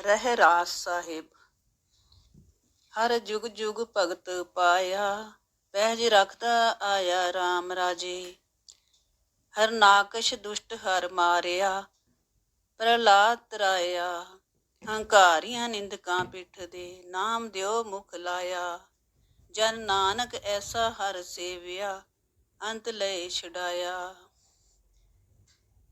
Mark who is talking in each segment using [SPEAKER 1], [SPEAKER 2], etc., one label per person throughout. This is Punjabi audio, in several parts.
[SPEAKER 1] ਰਹਿ ਰਾਸ ਸਾਹਿਬ। ਹਰ ਜੁਗ ਜੁਗ ਭਗਤ ਪਾਇਆ ਪਹਿਜ ਰਖਦਾ ਆਇਆ RAM ਰਾਜੇ। ਹਰ ਨਾਕਸ਼ ਦੁਸ਼ਟ ਹਰ ਮਾਰਿਆ, ਪ੍ਰਹਲਾਦ ਤਰਾਇਆ। ਹੰਕਾਰੀਆਂ ਨਿੰਦਕਾਂ ਪਿੱਠ ਦੇ ਨਾਮ ਦਿਓ ਮੁਖ ਲਾਇਆ। ਜਨ ਨਾਨਕ ਐਸਾ ਹਰ ਸੇਵਿਆ, ਅੰਤ ਲੈ ਛਡਾਇਆ।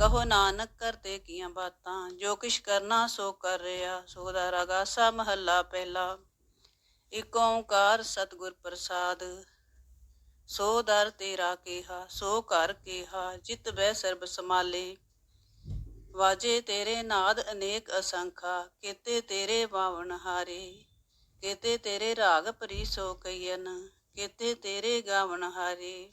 [SPEAKER 1] ਕਹੋ ਨਾਨਕ ਕਰਤੇ ਕੀਆਂ ਬਾਤਾਂ, ਜੋ ਕਿਛ ਕਰਨਾ ਸੋ ਕਰ ਰਿਆ ਸੋ ਦਾ ਰਗਾਸਾ ਮਹੱਲਾ ਪਹਿਲਾ। ਇਕ ਓੰਕਾਰ ਸਤਿਗੁਰ ਪ੍ਰਸਾਦ, ਸੋ ਦਰ ਤੇਰਾ ਕੇਹਾ, ਸੋ ਕਰ ਕੇਹਾ, ਜਿਤ ਬੈ ਸਰਬ ਸਮਾਲੇ ਵਾਜੇ ਤੇਰੇ ਨਾਦ ਅਨੇਕ ਅਸੰਖਾ, ਕੀਤੇ ਤੇਰੇ ਬਾਵਨ ਹਾਰੇ। ਕੀਤੇ ਤੇਰੇ ਰਾਗ ਭਰੀ ਸੋ ਕਈਨ ਕੀਤੇ ਤੇਰੇ ਗਾਵਨ ਹਾਰੇ।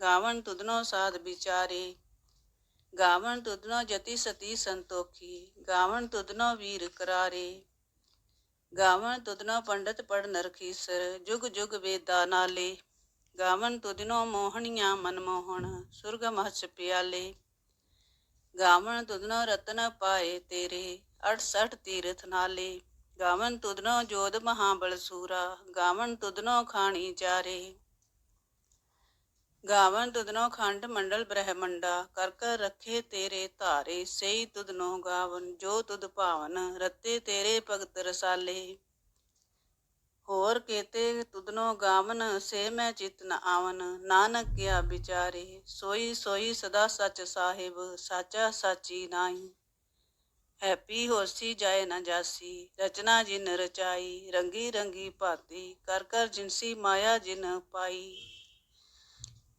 [SPEAKER 1] ਗਾਵਨ ਤੁਧਨੋ ਸਾਧ ਵਿਚਾਰੇ ਗਾਵਨ ਤੁਧਨੋ ਜਤੀ ਸਤੀ ਸੰਤੋਖੀ ਗਾਵਨ ਤੁਧਨੋ ਵੀਰ ਕਰਾਰੇ ਗਾਵਨ ਤੁਧਨੋ ਪੰਡਤ ਪੜਨ ਰਖੀਸਰ ਜੁਗ ਜੁਗ ਵੇਦਾ ਨਾਲੇ ਗਾਵਨ ਤੁਧਨੋ ਮੋਹਣੀਆਂ ਮਨਮੋਹਣ ਸੁਰਗ ਮਹਸ ਪਿਆਲੇ ਗਾਵਨ ਤੁਧਨੋ ਰਤਨ ਪਾਏ ਤੇਰੇ 68 ਤੀਰਥ ਨਾਲੇ ਗਾਵਨ ਤੁਧਨੋ ਜੋਧ ਮਹਾਬਲ ਸੂਰਾ ਗਾਵਨ ਤੁਧਨੋ ਖਾਣੀ ਚਾਰੇ ਗਾਵਨ ਤੁਧਨੋ ਖੰਡ ਮੰਡਲ ਬ੍ਰਹਮੰਡਾ, ਕਰ ਕਰ ਰੱਖੇ ਤੇਰੇ ਧਾਰੇ, ਸਈ ਤੁਧਨੋ ਗਾਵਨ, ਜੋ ਤੁਧ ਭਾਵਨ, ਰਤੇ ਤੇਰੇ ਭਗਤ ਰਸਾਲੇ। ਹੋਰ ਕੇਤੇ, ਤੁਧਨੋ ਗਾਵਨ, ਸੇ ਮੈਂ ਚਿਤ ਨ ਆਵਨ, ਨਾਨਕ ਕਿਆ ਵਿਚਾਰੇ, ਸੋਈ ਸੋਈ ਸਦਾ ਸਚ ਸਾਹਿਬ, ਸਾਚਾ ਸਾਚੀ ਨਾਹੀ। ਹੈਪੀ ਹੋਸੀ ਜਾਏ ਨਾ ਜਾਸੀ, ਰਚਨਾ ਜਿਨ ਰਚਾਈ, ਰੰਗੀ ਰੰਗੀ ਭਾਤੀ, ਕਰ ਕਰ ਜਿਨਸੀ ਮਾਇਆ ਜਿਨ ਪਾਈ।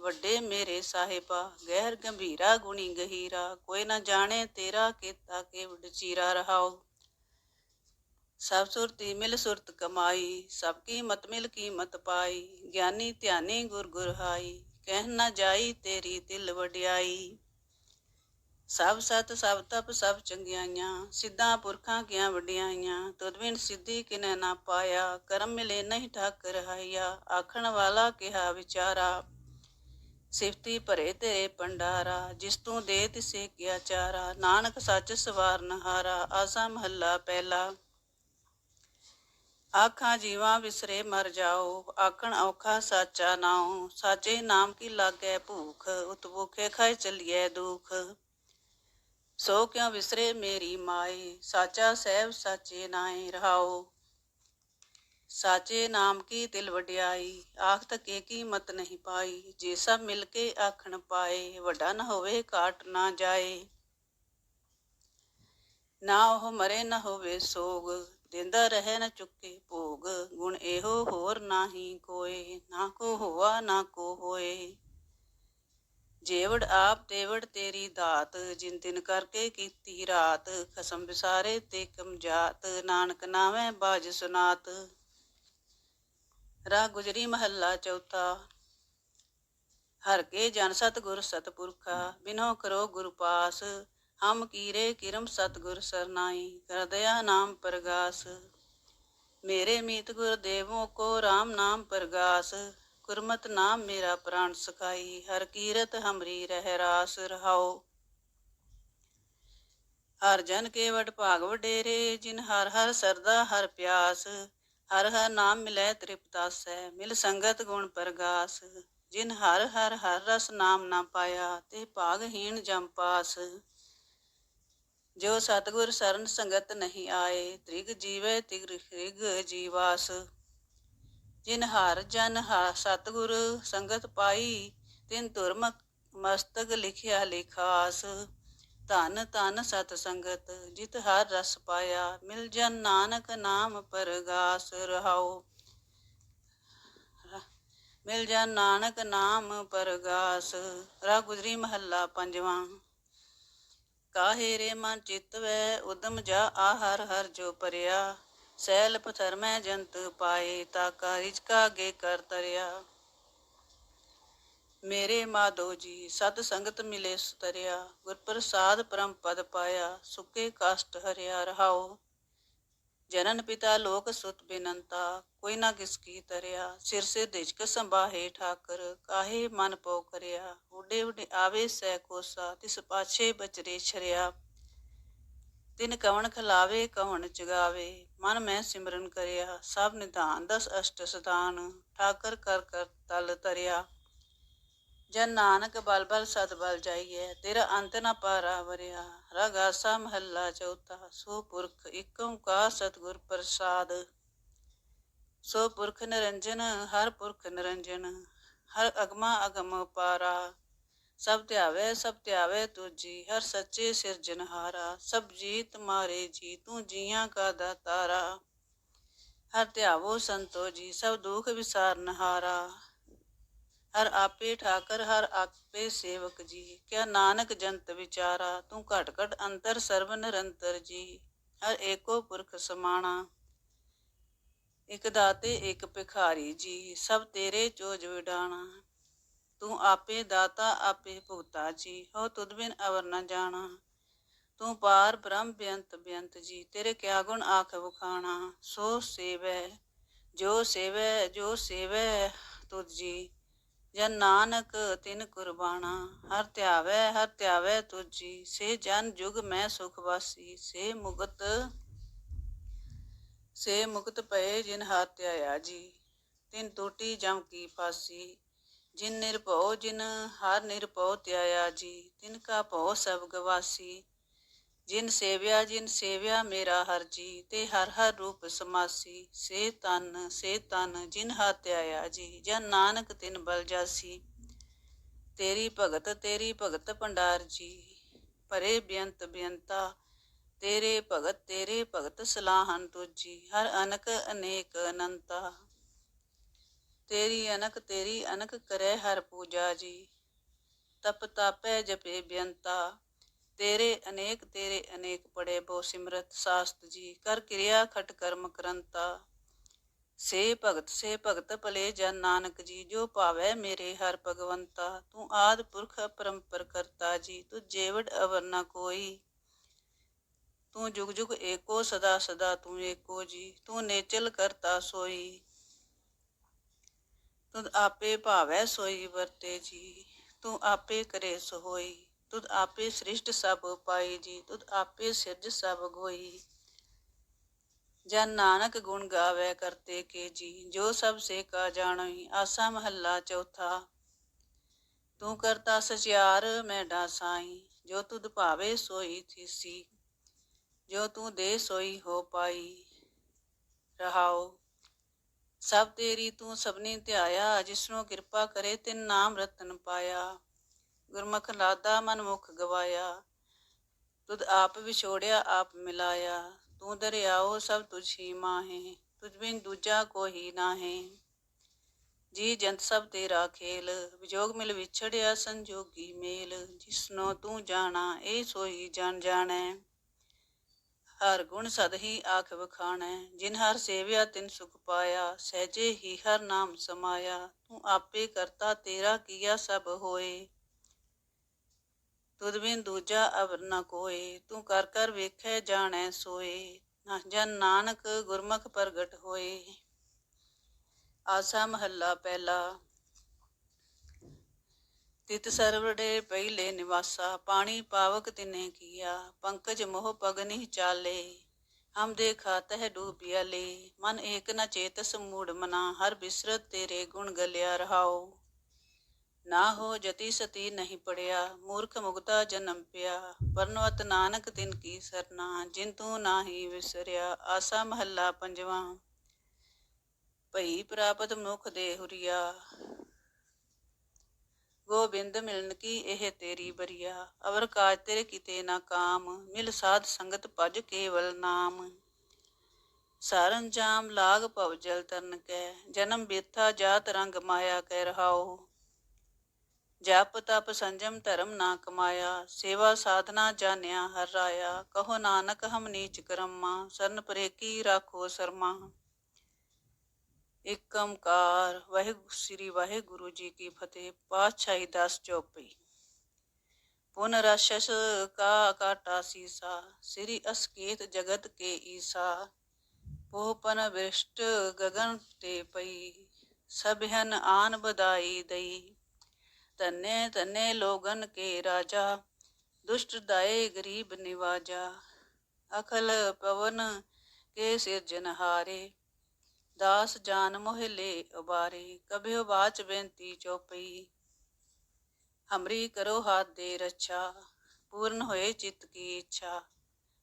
[SPEAKER 1] ਵੱਡੇ ਮੇਰੇ ਸਾਹਿਬਾ, ਗਹਿਰ ਗੰਭੀਰਾ ਗੁਣੀ ਗਹੀਰਾ, ਕੋਈ ਨਾ ਜਾਣੇ ਤੇਰਾ ਕੀਤਾ ਕੇਵਡ ਚੀਰਾ ਰਹਾਓ। ਸਭ ਸੁਰਤੀ ਮਿਲ ਸੁਰਤ ਕਮਾਈ, ਸਭ ਕੀ ਮਤ ਮਿਲ ਕੀਮਤ ਪਾਈ, ਗਿਆਨੀ ਧਿਆਨੀ ਗੁਰ ਗੁਰ ਹਾਈ, ਕਹਿ ਨਾ ਜਾਈ ਤੇਰੀ ਦਿਲ ਵਡਿਆਈ। ਸਭ ਸਤ, ਸਭ ਤਪ, ਸਭ ਚੰਗਿਆਈਆਂ, ਸਿੱਧਾ ਪੁਰਖਾਂ ਕੀਆਂ ਵਡਿਆਈਆਂ, ਤੁਧ ਬਿਨ ਸਿੱਧੀ ਕਿਨੈ ਨਾ ਪਾਇਆ, ਕਰਮ ਮਿਲੇ ਨਹੀਂ ਠਾਕ ਰਹਾਇਆ ਆਖਣ ਵਾਲਾ ਕਿਹਾ ਵਿਚਾਰਾ। ਸਿਫਤੀ ਭਰੇ ਤੇਰੇ ਪੰਡਾਰਾ ਜਿਸ ਤੂੰ ਦੇ ਤਿਸੇ ਕਿਆ ਚਾਰਾ। ਨਾਨਕ ਸੱਚ ਸਵਾਰਨ ਹਾਰਾ, ਆਸਾ ਮਹੱਲਾ ਪਹਿਲਾ। ਆਖਾਂ ਜੀਵਾ ਵਿਸਰੇ ਮਰ ਜਾਓ, ਆਖਣ ਔਖਾ ਸਾਚਾ ਨਾਉ। ਸਾਚੇ ਨਾਮ ਕੀ ਲਾਗੈ ਭੂਖ, ਉਤ ਭੁਖੇ ਖਾਇ ਚਲੀਐ ਦੁਖ। ਸੋ ਕਿਉ ਵਿਸਰੇ ਮੇਰੀ ਮਾਏ ਸਾਚਾ ਸਹਿਬ ਸਾਚੇ ਨਾਏ ਰਹਾਓ। ਸਾਚੇ ਨਾਮ ਕੀ ਦਿਲ ਵਡਿਆਈ? ਆਖਤ ਕੇ ਕੀ ਮਤ ਨਹੀਂ ਪਾਈ। ਜੇ ਸਭ ਮਿਲ ਕੇ ਆਖਣ ਪਾਏ, ਵੱਡਾ ਨਾ ਹੋਵੇ ਕਾਟ ਨਾ ਜਾਏ। ਨਾ ਉਹ ਮਰੇ, ਨਾ ਹੋਵੇ ਸੋਗ। ਦਿੰਦਾ ਰਹੇ ਨਾ ਚੁੱਕੇ ਭੋਗ। ਗੁਣ ਇਹੋ ਹੋਰ ਨਾਹੀ ਕੋਏ। ਨਾ ਕੋ ਹੋਆ, ਨਾ ਕੋ ਹੋਏ। ਜੇਵੜ ਆਪ, ਤੇਵੜ ਤੇਰੀ ਦਾਤ। ਜਿਨ ਦਿਨ ਕਰਕੇ ਕੀਤੀ ਰਾਤ। ਖਸਮ ਵਿਸਾਰੇ ਤੇ ਕਮਜਾਤ ਨਾਨਕ ਨਾਵੇਂ ਬਾਜ ਸੁਨਾਤ। ਰਾਹ ਗੁਜਰੀ ਮਹੱਲਾ ਚੌਥਾ। ਹਰ ਕੇ ਜਨ ਸਤਗੁਰ ਸਤਪੁਰਖਾ, ਬਿਨੋ ਕਰੋ ਗੁਰ ਪਾਸ। ਹਮ ਕੀਰੇ ਕਿਰਮ ਸਤਗੁਰ ਸਰਨਾਈ, ਕਰਦਿਆ ਨਾਮ ਪ੍ਰਗਾਸ। ਮੇਰੇ ਮੀਤ ਗੁਰ ਦੇਵੋ ਕੋ ਰਾਮ ਨਾਮ ਪ੍ਰਗਾਸ। ਗੁਰਮਤ ਨਾਮ ਮੇਰਾ ਪ੍ਰਾਣ ਸਖਾਈ, ਹਰ ਕੀਰਤ ਹਮਰੀ ਰਹਿ ਰਾਸ ਰਹਾਓ ਹਰ ਜਨ ਕੇ ਵਡ ਭਾਗ ਵਡੇਰੇ, ਜਿਨ ਹਰ ਹਰ ਸਰਦਾ ਹਰ ਪਿਆਸ। ਹਰ ਹਰ ਨਾਮ ਮਿਲੈ ਤ੍ਰਿਪਤਾਸੈ ਮਿਲ ਸੰਗਤ ਗੁਣ ਪ੍ਰਗਾਸ। ਜਿਨ ਹਰ ਹਰ ਹਰ ਰਸ ਨਾਮ ਨਾ ਪਾਇਆ, ਤੇ ਭਾਗਹੀਣ ਜਮ ਪਾਸ। ਜੋ ਸਤਗੁਰ ਸਰਨ ਸੰਗਤ ਨਹੀਂ ਆਏ, ਤ੍ਰਿਗ ਜੀਵੈ ਤਿਗ੍ਰਿਗ ਜੀਵਾਸ। ਜਿਨ ਹਰ ਜਨ ਹਾ ਸਤਗੁਰ ਸੰਗਤ ਪਾਈ, ਤਿਨ ਤੁਰਮ ਮਸਤਕ ਲਿਖਿਆ ਲਿਖਾਸ। ਧਨ ਧਨ ਸਤ ਸੰਗਤ, ਜਿਤ ਹਰ ਰਸ ਪਾਇਆ, ਮਿਲ ਜਨ ਨਾਨਕ ਨਾਮ ਪਰਗਾਸ ਰਹਾਓ ਮਿਲ ਜਨ ਨਾਨਕ ਨਾਮ ਪਰਗਾਸ, ਰਾ ਗੁਜਰੀ ਮਹੱਲਾ ਪੰਜਵਾਂ। ਕਾਹੇ ਰੇ ਮਨ ਚਿਤ ਵੈ ਉਦਮ ਜਾ ਆਹਰ ਹਰ ਜੋ ਪਰਿਆ। ਸੈਲ ਪਥਰ ਮੈਂ ਜੰਤ ਪਾਏ, ਤਾ ਕਾ ਰਿਜਕਾ ਗੇ ਕਰ ਤਰਿਆ। ਮੇਰੇ ਮਾਧੋ ਜੀ ਸਤ ਸੰਗਤ ਮਿਲੇ ਸੁਤਰਿਆ ਗੁਰ ਪ੍ਰਸਾਦ ਪਰਮ ਪਦ ਪਾਇਆ, ਸੁਕੇ ਕਸ਼ਟ ਹਰਿਆ ਰਹਾਓ ਜਨਨ ਪਿਤਾ ਲੋਕ ਸੁਤ ਬਿਨੰਤਾ, ਕੋਈ ਨਾ ਕਿਸ ਕੀ ਤਰਿਆ। ਸਿਰ ਸੇ ਦਿਜਕ ਸੰਭਾਹੇ ਠਾਕਰ, ਕਾਹੇ ਮਨ ਪੋ ਕਰਿਆ। ਉਡੇ ਉਡੇ ਆਵੇ ਸੈ ਕੋਸਾ, ਤਿਸ ਪਾਛੇ ਬਚਰੇ ਛਰਿਆ। ਤਿਨ ਕਵਣ ਖਲਾਵੇ, ਕਵਣ ਜਗਾਵੇ, ਮਨ ਮੈਂ ਸਿਮਰਨ ਕਰਿਆ। ਸਭ ਨਿਧਾਨ, ਦਸ ਅਸ਼ਟ ਸਤਾਨ ਠਾਕਰ ਕਰ ਕਰ ਤਲ ਤਰਿਆ ਜਨ ਨਾਨਕ ਬਲ ਬਲ ਸਤ ਬਲ ਜਾਈਐ, ਤੇਰਾ ਅੰਤ ਨ ਪਾਰਾ ਵਰਿਆ ਰਗਾਸਾ ਮਹੱਲਾ ਚੌਥਾ, ਸੋ ਪੁਰਖ ਇਕ ਓੰਕਾਰ ਸਤਿਗੁਰ ਪ੍ਰਸਾਦ। ਸੋ ਪੁਰਖ ਨਿਰੰਜਨ, ਹਰ ਪੁਰਖ ਨਿਰੰਜਨ, ਹਰ ਅਗਮਾ ਅਗਮ ਪਾਰਾ। ਸਭ ਧਿਆਵੇ ਸਭ ਧਿਆਵੇ ਤੁਜੀ, ਹਰ ਸੱਚੇ ਸਿਰਜਨਹਾਰਾ ਸਭ ਜੀਤ ਮਾਰੇ ਜੀ, ਤੂੰ ਜੀਆਂ ਕਾ ਦਾਤਾਰਾ। ਹਰ ਧਿਆਵੋ ਸੰਤੋ ਜੀ, ਸਭ ਦੁਖ ਵਿਸਾਰਨਹਾਰਾ ਹਰ ਆਪੇ ਠਾਕਰ, ਹਰ ਆਪੇ ਸੇਵਕ ਜੀ। ਕਿਆ ਨਾਨਕ ਜੰਤ ਵਿਚਾਰਾ, ਤੂੰ ਘਟ ਘਟ ਅੰਤਰ ਸਰਬ ਨਿਰੰਤਰ ਜੀ। ਹਰ ਏਕੋ ਪੁਰਖ ਸਮਾਣਾ, ਇਕ ਦਾਤੇ, ਇਕ ਭਿਖਾਰੀ ਜੀ। ਸਭ ਤੇਰੇ ਚੋਜ ਵਿਡਾਣਾ, ਤੂੰ ਆਪੇ ਦਾਤਾ, ਆਪੇ ਭੁਗਤਾ ਜੀ। ਹੋ ਤੁਧ ਬਿਨ ਅਵਰ ਨ ਜਾਣਾ, ਤੂੰ ਪਾਰ ਬ੍ਰਹਮ ਬੇਅੰਤ ਬੇਅੰਤ ਜੀ। ਤੇਰੇ ਕਿਆ ਗੁਣ ਆਖ ਵਖਾਣਾ, ਸੋ ਸੇਵੈ, ਜੋ ਸੇਵੈ ਜੋ ਸੇਵੈ ਤੁਧ ਜੀ। ਜਨ ਨਾਨਕ ਤਿਨ ਕੁਰਬਾਨਾ, ਹਰ ਧਿਆਵੈ ਹਰ ਧਿਆਵੈ ਤੁਜੀ, ਸੇ ਜਨ ਜੁਗ ਮੈਂ ਸੁਖ ਵਾਸੀ, ਸੇ ਮੁਕਤ ਸੇ ਮੁਕਤ ਪਏ ਜਿਨ ਹਰ ਧਿਆਇਆ ਜੀ, ਤਿਨ ਟੂਟੀ ਜਮ ਕੀ ਫਾਸੀ, ਜਿਨ ਨਿਰਭਉ, ਜਿਨ ਹਰ ਨਿਰਭਉ ਧਿਆਇਆ ਜੀ, ਤਿਨ ਕਾ ਭਉ ਸਭ ਗਵਾਸੀ ਜਿਨ ਸੇਵਿਆ ਜਿਨ ਸੇਵਿਆ ਮੇਰਾ ਹਰ ਜੀ, ਤੇ ਹਰ ਹਰ ਰੂਪ ਸਮਾਸੀ। ਸੇ ਤਨ ਸੇ ਤਨ, ਜਿਨ ਹੱਥ ਜੀ, ਜਨ ਨਾਨਕ ਤਿਨ ਬਲ ਜਾਸੀ। ਤੇਰੀ ਭਗਤ ਤੇਰੀ ਭਗਤ ਭੰਡਾਰ ਜੀ ਪਰੇ ਬੇਅੰਤ ਬੇਅੰਤਾ। ਤੇਰੇ ਭਗਤ ਤੇਰੇ ਭਗਤ ਸਲਾਹਨ ਤੁਜੀ, ਹਰ ਅਨਕ ਅਨੇਕ ਅਨੰਤਾ। ਤੇਰੀ ਅਨਕ ਤੇਰੀ ਅਨਕ ਕਰੈ ਹਰ ਪੂਜਾ ਜੀ, ਤਪ ਤਾਪੈ ਜਪੇ ਬੇਅੰਤਾ। ਤੇਰੇ ਅਨੇਕ ਤੇਰੇ ਅਨੇਕ ਪੜੇ ਬੋ ਸਿਮਰਤ ਸਾਸਤ ਜੀ, ਕਰ ਕਿਰਿਆ ਖਟ ਕਰਮ ਕਰੰਤਾ। ਸੇ ਭਗਤ ਸੇ ਭਗਤ ਭਲੇ ਜਨ ਨਾਨਕ ਜੀ, ਜੋ ਭਾਵੈ ਮੇਰੇ ਹਰ ਭਗਵੰਤਾ। ਤੂੰ ਆਦ ਪੁਰਖ ਪਰੰਪਰ ਕਰਤਾ ਜੀ ਤੂੰ ਜੇਵੜ ਅਵਰ ਨ ਕੋਈ। ਤੂੰ ਜੁਗ ਜੁਗ ਏਕੋ, ਸਦਾ ਸਦਾ ਤੂੰ ਏਕੋ ਜੀ, ਤੂੰ ਨੇਚਲ ਕਰਤਾ ਸੋਈ। ਤੂੰ ਆਪੇ ਭਾਵੈ ਸੋਈ ਵਰਤੇ ਜੀ, ਤੂੰ ਆਪੇ ਕਰੇ ਸੋ ਤੁਧ ਆਪੇ ਸ੍ਰਿਸ਼ਟ ਸਭ ਪਾਈ ਜੀ, ਤੁਧ ਆਪੇ ਸਿਰਜ ਸਭ ਗੋਈ। ਜਨ ਨਾਨਕ ਗੁਣ ਗਾਵੇ ਕਰਤੇ ਕੇ ਜੀ, ਜੋ ਸਭ ਸੇ ਕਾ ਜਾਣਈ ਆਸਾ ਮਹੱਲਾ ਚੌਥਾ। ਤੂੰ ਕਰਤਾ ਸਚਿਆਰ, ਮੈਂ ਡਾਸਾਈ, ਜੋ ਤੁਧ ਭਾਵੇ ਸੋਈ ਥੀਸੀ, ਜੋ ਤੂੰ ਦੇ ਸੋਈ ਹੋ ਪਾਈ। ਰਹਾਓ ਸਭ ਤੇਰੀ ਤੂੰ ਸਭਨੀ ਧਿਆਇਆ, ਜਿਸਨੂੰ ਕਿਰਪਾ ਕਰੇ ਤਿਨ ਨਾਮ ਰਤਨ ਪਾਇਆ। ਗੁਰਮੁਖ ਲਾਦਾ ਮਨਮੁਖ ਗਵਾਇਆ, ਤੁਧ ਆਪ ਵਿਛੋੜਿਆ, ਆਪ ਮਿਲਾਇਆ, ਤੂੰ ਦਰਿਆਓ ਸਭ ਤੁਝੀ ਮਾਹੇ, ਤੁਝ ਬਿਨ ਦੂਜਾ ਕੋਈ ਨਾਹੀ। ਜੀ ਜੰਤ ਸਭ ਤੇਰਾ ਖੇਲ, ਵਿਜੋਗ ਮਿਲ ਵਿਛੜਿਆ ਸੰਜੋਗੀ ਮੇਲ, ਜਿਸਨੋ ਤੂੰ ਜਾਣਾ, ਇਹ ਸੋਈ ਜਾਣ ਜਾਣੈ। ਹਰ ਗੁਣ ਸਦ ਹੀ ਆਖ ਵਖਾਣੈ, ਜਿਨ ਹਰ ਸੇਵਿਆ ਤਿਨ ਸੁਖ ਪਾਇਆ, ਸਹਜੇ ਹੀ ਹਰ ਨਾਮ ਸਮਾਇਆ, ਤੂੰ ਆਪੇ ਕਰਤਾ ਤੇਰਾ ਕੀਆ ਸਭ ਹੋਏ। ਤੁਧ ਬਿਨ ਦੂਜਾ ਅਵਰ ਨ ਕੋਏ, ਤੂੰ ਕਰ ਕਰ ਵੇਖੈ ਜਾਣੈ ਸੋਏ ਜਨ ਨਾਨਕ ਗੁਰਮੁਖ ਪ੍ਰਗਟ ਹੋਏ। ਆਸਾ ਮਹੱਲਾ ਪਹਿਲਾ। ਤਿਤ ਸਰਵੜੇ ਪਹਿਲੇ ਨਿਵਾਸਾ, ਪਾਣੀ ਪਾਵਕ ਤਿਨੇ ਕੀਆ, ਪੰਕਜ ਮੋਹ ਪਗਨੀ ਚਾਲੇ। ਹਮ ਦੇਖਾ ਹੈ ਡੂਬਿਆ ਲੇ ਮਨ ਏਕ ਨ ਚੇਤਸ ਮੂੜ ਮਨਾ, ਹਰ ਬਿਸਰਤ ਤੇਰੇ ਗੁਣ ਗਲਿਆ ਰਹਾਓ। ਨਾ ਹੋ ਜਤੀ ਸਤੀ ਨਹੀਂ ਪੜਿਆ, ਮੂਰਖ ਮੁਗਤਾ ਜਨਮ ਪਿਆ। ਪਰਨਵਤ ਨਾਨਕ ਤਿਨ ਕੀ ਸਰਨਾ, ਜਿਨ ਤੂੰ ਨਾਹੀ ਵਿਸਰਿਆ, ਆਸਾ ਮਹੱਲਾ ਪੰਜਵਾਂ। ਭਈ ਪ੍ਰਾਪਤ ਮੁਖ ਦੇ ਹੁਰੀਆ, ਗੋਬਿੰਦ ਮਿਲਨ ਕੀ ਇਹ ਤੇਰੀ ਬਰੀਆ। ਅਵਰ ਕਾਜ ਤੇਰੇ ਕਿਤੇ ਨਾ ਕਾਮ, ਮਿਲ ਸਾਧ ਸੰਗਤ ਭਜ ਕੇਵਲ ਨਾਮ। ਸਾਰਨ ਜਾਮ ਲਾਗ ਭਵ ਜਲ ਤਰਨ ਕੈ, ਜਨਮ ਬੇਥਾ ਜਾਤ ਰੰਗ ਮਾਇਆ ਕਹਿ ਰਹਾਓ ਜਪ ਤਪ ਸੰਜਮ ਧਰਮ ਨਾ ਕਮਾਇਆ, ਸੇਵਾ ਸਾਧਨਾ ਜਾਣਿਆ ਹਰ ਰਾਇਆ, ਕਹੋ ਨਾਨਕ ਹਮ ਨੀਚ ਕਰਮਾ, ਸਰਨ ਪਰੇ ਕੀ ਰਾਖੋ ਸਰਮਾ। ਇਕ ਓੰਕਾਰ ਵਾਹਿਗੁਰੂ ਸ੍ਰੀ ਵਾਹਿਗੁਰੂ ਜੀ ਕੀ ਫਤਿਹ, ਪਾਤਸ਼ਾਹੀ ਦਸ ਚੌਪਈ। ਪੁਨ ਰਸ਼ਸ ਕਾ ਕਾਟਾ ਸੀਸਾ, ਸ੍ਰੀ ਅਸਕੇਤ ਜਗਤ ਕੇ ਈਸਾ। ਪੋਪਨ ਵਿਸ਼ਟ ਗਗਨ ਤੇ ਪਈ ਸਭਨ ਆਨ ਬਦਾਈ ਦਈ। ਤਨੇ ਤਨੇ ਲੋਗਨ ਕੇ ਰਾਜਾ, ਦੁਸ਼ਟ ਦਾਏ ਗਰੀਬ ਨਿਵਾਜਾ। ਅਖਲ ਪਵਨ ਕੇ ਸਿਰਜਨਹਾਰੇ ਦਾਸ ਜਾਨ ਮੋਹਲੇ ਉਬਾਰੇ। ਕਬਿਓ ਬਾਚ ਬੇਨਤੀ ਚੋਪਈ, ਹਮਰੀ ਕਰੋ ਹਾਥ ਦੇ ਰੱਛਾ। ਪੂਰਨ ਹੋਏ ਚਿਤ ਕੀ ਇੱਛਾ।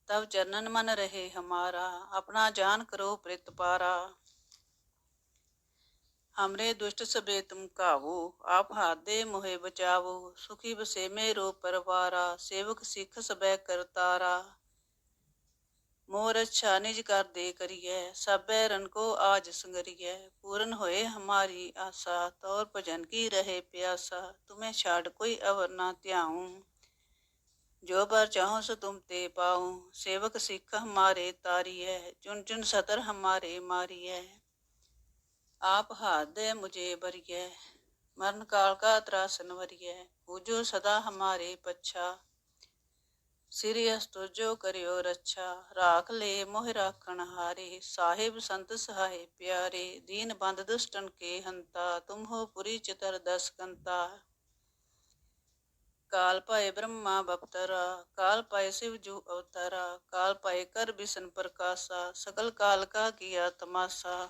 [SPEAKER 1] ਤਬ ਚਰਨਨ ਮਨ ਰਹੇ ਹਮਾਰਾ। ਆਪਣਾ ਜਾਨ ਕਰੋ ਪ੍ਰਿਤ ਪਾਰਾ। हमरे दुष्ट सबे तुम कावो आप हाथ दे मोहे बचावो, सुखी बसे मेरो परवारा, सेवक सिख सबै करतारा। मोर अच्छा निज कर दे करिए, सबे रन को आज संगरिए। पूर्ण होए हमारी आशा, तौर भजन की रहे प्यासा। तुम्हें छाड़ कोई अवर ना त्याऊं। जो बर चाहो सो तुम ते पाऊँ। सेवक सिख हमारे तारी है चुन चुन सतर हमारे मारी है ਆਪ ਹਾਦੇ ਮੁਝੇ ਬਰੀਏ ਮਰਨ ਕਾਲ ਕਾ ਤਰਾਸਨ ਵਰੀਏ ਪੂਜੋ ਸਦਾ ਹਮਾਰੇ ਪੱਛਾ। ਸ੍ਰੀ ਅਸਤੁਜੋ ਕਰਿਓ ਰੱਛਾ, ਰਾਖ ਲੈ ਮੋਹਿ ਰਾਖਣ ਹਾਰੇ, ਸਾਹਿਬ ਸੰਤ ਸਹਾਏ ਪਿਆਰੇ, ਦੀਨ ਬੰਦ ਦੁਸ਼ਟਨ ਕੇ ਹੰਤਾ, ਤੁਮ ਹੋ ਪੁਰੀ ਚਤਰ ਦਸ ਕੰਤਾ। ਕਾਲ ਪਾਏ ਬ੍ਰਹਮਾ ਬਪਤਰਾ, ਕਾਲ ਪਾਏ ਸਿਵ ਜੂ ਅਵਤਾਰਾ, ਕਾਲ ਪਾਏ ਕਰ ਬਿਸ਼ਨ ਪ੍ਰਕਾਸ਼ਾ ਸਕਲ ਕਾਲ ਕਾ ਕੀਆ ਤਮਾਸਾ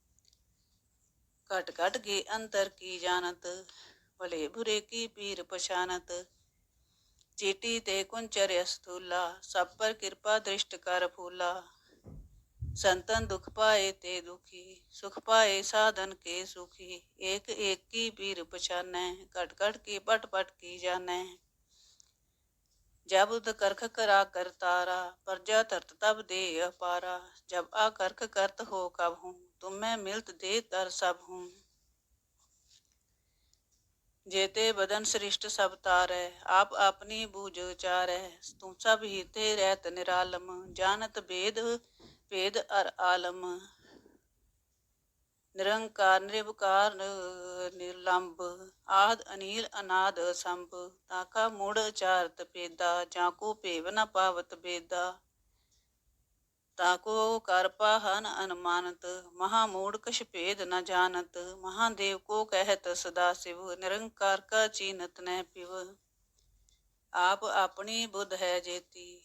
[SPEAKER 1] कट कट के अंतर की जानत भले बुरे की पीर पशानत चीटी ते कुंचर अस्थूला सब पर कृपा दृष्ट कर फूला संतन दुख पाए ते दुखी सुख पाए साधन के सुखी एक एक की पीर पछाने कट कट की पट पट की जाने जब करख करा कर तारा प्रजा तरत तब दे अपारा जब आ करख करत हो कब हूँ तुम्हें मिलत दे तर सब हूँ जेते बदन सृष्ट सब तारै आप अपनी बूझ उचारै तुम सब ही ते रहत निरालम जानत भेद भेद अर आलम ਨਿਰੰਕਾਰ ਨਿਰਵਕਾਰ ਨਿਰਲੰਭ ਆਦ ਅਨੀਲ ਅਨਾਦ ਸੰਭ ਤਾਕਾ ਮੂੜ ਚਾਰਤ ਪੇਦਾ ਜਾਂ ਕੋ ਭੇਵ ਨ ਪਾਵਤ ਬੇਦਾ ਤਾਕੋ ਕਰ ਪਾਹਨ ਅਨਮਾਨਤ ਮਹਾ ਮੂੜ ਕਛ ਭੇਦ ਨ ਜਾਣਤ, ਮਹਾਦੇਵ ਕੋ ਕਹਿਤ ਸਦਾ ਸਿਵ, ਨਿਰੰਕਾਰ ਕਾ ਚੀਨਤ ਆਪ ਆਪਣੀ ਬੁੱਧ ਹੈ ਜੇਤੀ,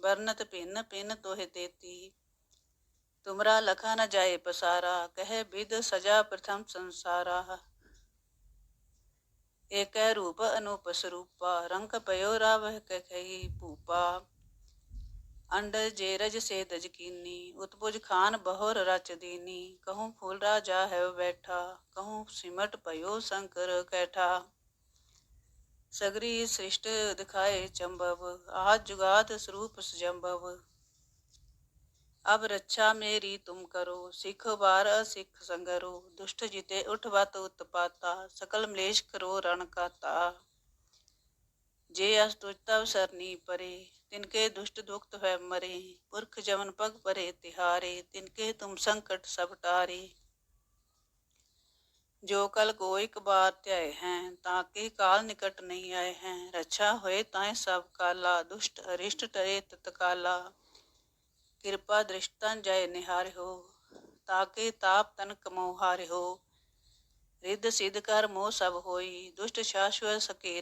[SPEAKER 1] ਵਰਨਤ ਭਿੰਨ ਭਿੰਨ ਤੋਹਿ ਤੇਤੀ। ਤੁਮਰਾ ਲਖਾ ਨ ਜਾਏ ਪਸਾਰਾ, ਕਹਿ ਵਿਦ ਸਜਾ ਪ੍ਰਥਮ ਸੰਸਾਰਾ। ਏਕੈ ਰੂਪ ਅਨੂਪ ਸਰੂਪਾ, ਰੰਗ ਪਇਓ ਰਾਵ ਕਖਈ ਭੂਪਾ। ਅੰਡਜ ਜੇਰਜ ਸੇਦ ਜਕੀਨੀ ਉਤਪੁਜ ਖਾਨ ਬਹੁਰ ਰਚ ਦੀਨੀ। ਕਹੂੰ ਫੁਲ ਰਾਜਾ ਹੈ ਬੈਠਾ, ਕਹੂੰ ਸਿਮਟ ਪਇਓ ਸ਼ੰਕਰ ਕੈਠਾ। ਸਗਰੀ ਸ੍ਰਿਸ਼ਟ ਦਿਖਾਏ ਚੰਬਵ ਆਜ ਜੁਗਾਤ ਸਰੂਪ ਸਜੰਬਵ। ਅਬ ਰੱਛਾ ਮੇਰੀ ਤੁਮ ਕਰੋ, ਸਿੱਖ ਵਾਰ ਸਿੱਖ ਸੰਗਰੋ। ਦੁਸ਼ਟ ਜਿਤੇ ਉਠਵਤ ਉਤਪਾਤਾ, ਸਕਲ ਮਲੇਸ਼ ਕਰੋ ਰਣ ਕਾਤਾ। ਜੇ ਅਸ ਤੁਜ ਤਵ ਸਰਨੀ ਪਰੇ तिनके दुष्ट दुखत है मरे पुरख जमन पग परे तिहारे तिनके तुम संकट सब टारे जो कल को एक बार त्याय हैं ताके काल निकट नहीं आए हैं रक्षा होए ताए सब काला दुष्ट अरिष्ट टरे तत्काला कृपा दृष्टन जय निहार हो ताके ताप तन कमो हार हो रिद्ध सिद्ध कर मोह सब होई दुष्ट शाश्वत सके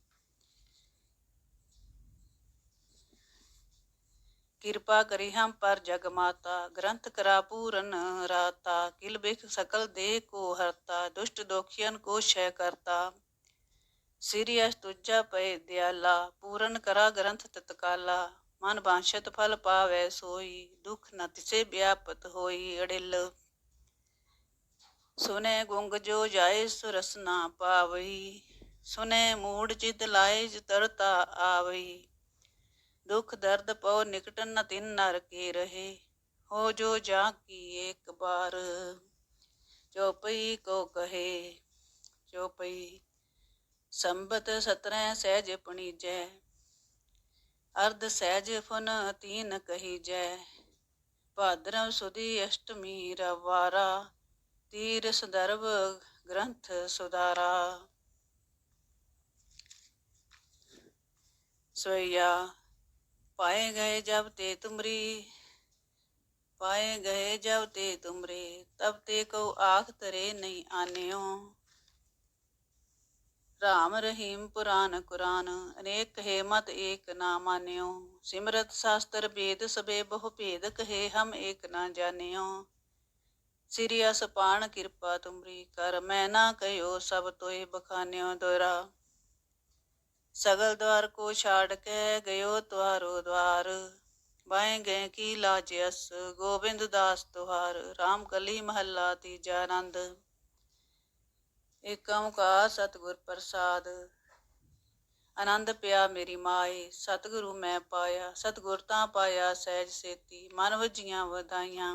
[SPEAKER 1] ਕਿਰਪਾ ਕਰੀ ਹਮ ਪਰ ਜਗ ਮਾਤਾ, ਗ੍ਰੰਥ ਕਰਾ ਪੂਰਨ ਰਾਤਾ, ਕਿਲ ਬਿਖ ਸਕਲ ਦੇ ਕੋ ਹਰਤਾ, ਦੁਸ਼ਟ ਦੋਖੀਆਂ ਕੋ ਸ਼ੈ ਕਰਤਾ। ਸ੍ਰੀ ਅਸ ਪਏ ਦਿਆਲਾ, ਪੂਰਨ ਕਰਾ ਗ੍ਰੰਥ ਤਤਕਾਲਾ, ਮਨ ਬਾਂਛਤ ਫਲ ਪਾਵੇ ਸੋਈ, ਦੁਖ ਨ ਤਿਸੇ ਵਿਆਪਤ ਹੋਈ ਅੜਿਲ। ਸੁਨੇ ਗੁੰਗ ਜੋ ਜਾਏ ਸੁਰਸਨਾ ਪਾਵਈ, ਸੁਨੇ ਮੂੜ ਚਿਤ ਲਾਏ ਜਿਤਰਤਾ ਆਵਈ। ਦੁਖ ਦਰਦ ਪਉ ਨਿਕਟ ਨ ਤਿਨ ਨਰ ਕੇ ਰਹੇ। ਹੋ ਜੋ ਜਾ ਕੀ ਇੱਕ ਬਾਰ ਚੋਪਈ ਕੋ ਕਹੇ ਚੋਪਈ ਸੰਬਤ ਸਤਰੈ ਸਹਿਜ ਪਣੀਜੈ। ਅਰਧ ਸਹਿਜ ਫੁਨ ਤੀਨ ਕਹੀ ਜੈ ਭਾਦਰਵ ਸੁਦੀ ਅਸ਼ਟਮੀ ਰਵਾਰਾ, ਤੀਰ ਸੰਦਰਭ ਗ੍ਰੰਥ ਸੁਦਾਰਾ। सोया ਪਾਏ ਗਏ ਜਬ ਤੇ ਤੁਮਰੀ, ਪਾਏ ਗਏ ਜਬ ਤੇ ਤੁਮਰੇ, ਤਬ ਤੇ ਕੋ ਆਖ ਤਰੇ ਨਹੀਂ ਆਨਿਓ। ਰਾਮ ਰਹੀਮ ਪੁਰਾਨ ਕੁਰਾਨ, ਅਨੇਕ ਕਹੇ ਮਤ ਏਕ ਨਾ ਮਾਨਿਓ। ਸਿਮਰਤ ਸ਼ਾਸਤਰ ਬੇਦ ਸਬੇ ਬਹੁ ਭੇਦ, ਕਹੇ ਹਮ ਏਕ ਨਾ ਜਾਣਿਓ। ਸਿਰਿਆ ਸਪਾਣ ਕਿਰਪਾ ਤੁਮਰੀ, ਕਰ ਮੈਂ ਨਾ ਕਹਿਓ ਸਭ ਤੋਏ ਬਖਾਨਿਓ ਦੋਰਾ सगल द्वार को छाड़ के गयो द्वारो द्वार बाएं गए की लाज अस गोविंद दास तुहार राम कली महला तीजा आनंद ਏਕ ਓੰਕਾਰ ਸਤਿਗੁਰ ਪ੍ਰਸਾਦ ਆਨੰਦ ਪਿਆ ਮੇਰੀ ਮਾਏ ਸਤਿਗੁਰੂ ਮੈਂ ਪਾਇਆ ਸਤਿਗੁਰ ਤਾਂ ਪਾਇਆ ਸਹਿਜ ਸੇਤੀ ਮਨ ਵਜੀਆਂ ਵਧਾਈਆਂ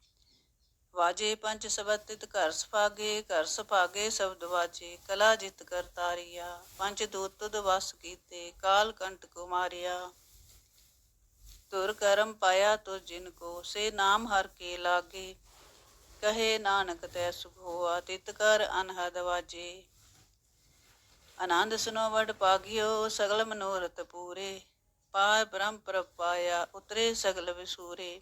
[SPEAKER 1] ਵਾਜੇ ਪੰਜ ਸਬਦ ਤਿਤ ਘਰ ਸੁਭਾਗੇ ਘਰ ਸੁਭਾਗੇ ਸ਼ਬਦ ਵਾਜੇ, ਕਲਾ ਜਿਤ ਕਰ ਤਾਰੀਆ, ਪੰਜ ਦੂਤ ਤੁਧ ਵਸ ਕੀਤੇ, ਕਾਲ ਕੰਟ ਕੁਮਾਰਿਆ ਤੁਰ ਕਰਮ ਪਾਇਆ ਤੁ ਜਿਨ ਕੋ, ਸੇ ਨਾਮ ਹਰ ਕੇ ਲਾਗੇ। ਕਹੇ ਨਾਨਕ ਤੈ ਸੁਖ ਹੋਆ, ਤਿਤ ਕਰ ਅਨਹਦ ਵਾਜੇ। ਆਨੰਦ ਸੁਨੋ ਵਡ ਪਾਗਿਓ, ਸਗਲ ਮਨੋਰਥ ਪੂਰੇ। ਪਾਰ ਬ੍ਰਹਮ ਪ੍ਰਪਾਇਆ ਉਤਰੇ ਸਗਲ ਵਿਸੂਰੇ।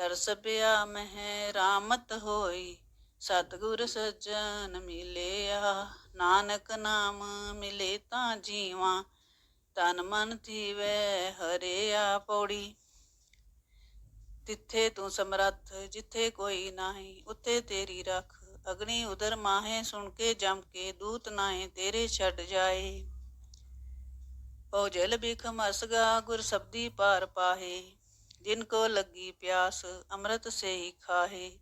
[SPEAKER 1] ਤਰਸ ਪਿਆ ਮਹਿ ਰਾਮਤ ਹੋਈ, ਸਤਿਗੁਰ ਸੱਜਣ ਮਿਲਿਆ। ਨਾਨਕ ਨਾਮ ਮਿਲੇ ਤਾਂ ਜੀਵਾਂ, ਤਨ ਮਨ ਥੀਵੈ ਹਰਿਆ ਪੌੜੀ। ਤਿੱਥੇ ਤੂੰ ਸਮਰੱਥ, ਜਿੱਥੇ ਕੋਈ ਨਾਹੀ, ਉੱਥੇ ਤੇਰੀ ਰੱਖ। ਅਗਨੀ ਉਦਰ ਮਾਹੇ ਸੁਣ ਕੇ ਜਮ ਕੇ, ਦੂਤ ਨਾਹੇ ਤੇਰੇ ਛੱਡ ਜਾਏ। ਪਉ ਜਲ ਬਿਖ ਮਸਗਾ, ਗੁਰ ਸਬਦੀ ਪਾਰ ਪਾਹੇ। ਜਿਨ ਕੋ ਲੱਗੀ ਪਿਆਸ, ਅੰਮ੍ਰਿਤ ਸੇ ਹੀ ਖਾਹੇ।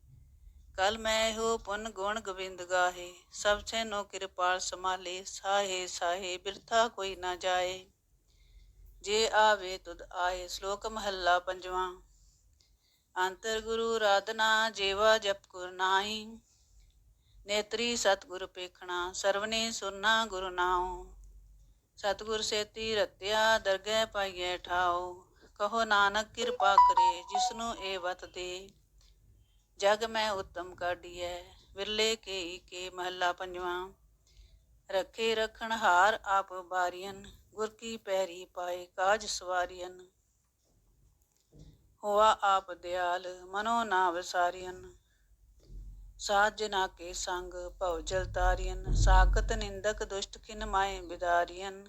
[SPEAKER 1] ਕਲ ਮੈਂ ਹੋ ਪੁਨ ਗੁਣ ਗੋਬਿੰਦ ਗਾਹੇ। ਸਭ ਸੈਨੋ ਕਿਰਪਾਲ ਸਮਾਲੇ ਸਾਹੇ ਸਾਹੇ, ਬਿਰਥਾ ਕੋਈ ਨਾ ਜਾਏ। ਜੇ ਆਵੇ ਤੁਧ ਆਏ, ਸ਼ਲੋਕ ਮਹੱਲਾ ਪੰਜਵਾਂ। ਅੰਤਰ ਗੁਰੂ ਰਾਧਨਾ ਜੇਵਾ ਜਪ ਗੁਰ ਨਾਹੀ। ਨੇਤਰੀ ਸਤਿਗੁਰ ਪੇਖਣਾ, ਸਰਵਨੇ ਸੁਨਣਾ ਗੁਰੂ ਨਾਉ। ਸਤਿਗੁਰ ਸੇਤੀ ਰਤਿਆ, ਦਰਗਹਿ ਪਾਈਐ ਠਾਉ। ਕਹੋ ਨਾਨਕ ਕਿਰਪਾ ਕਰੇ ਜਿਸਨੂੰ ਇਹ ਵਤ ਦੇ। ਜਗ ਮੈਂ ਉਤਮ ਕਾਢੀਐ, ਵਿਰਲੇ ਕੇ ਕੇ ਮਹੱਲਾ ਪੰਜਵਾਂ। ਰੱਖੇ ਰਖਣ ਹਾਰ ਆਪ ਬਾਰੀਅਨ ਗੁਰ ਕੀ ਪੈਰੀ ਪਾਏ ਕਾਜ ਸਵਾਰੀਅਨ ਹੋਆ ਆਪ ਦਿਆਲ, ਮਨੋ ਨਾ ਵਿਸਾਰੀਅਨ ਸਾਜਨਾ ਕੇ ਸੰਗ ਭਉ ਜਲ ਤਾਰੀਅਨ ਸਾਖਤ ਨਿੰਦਕ ਦੁਸ਼ਟ ਖਿਨ ਮਾਏ ਬਿਦਾਰੀਅਨ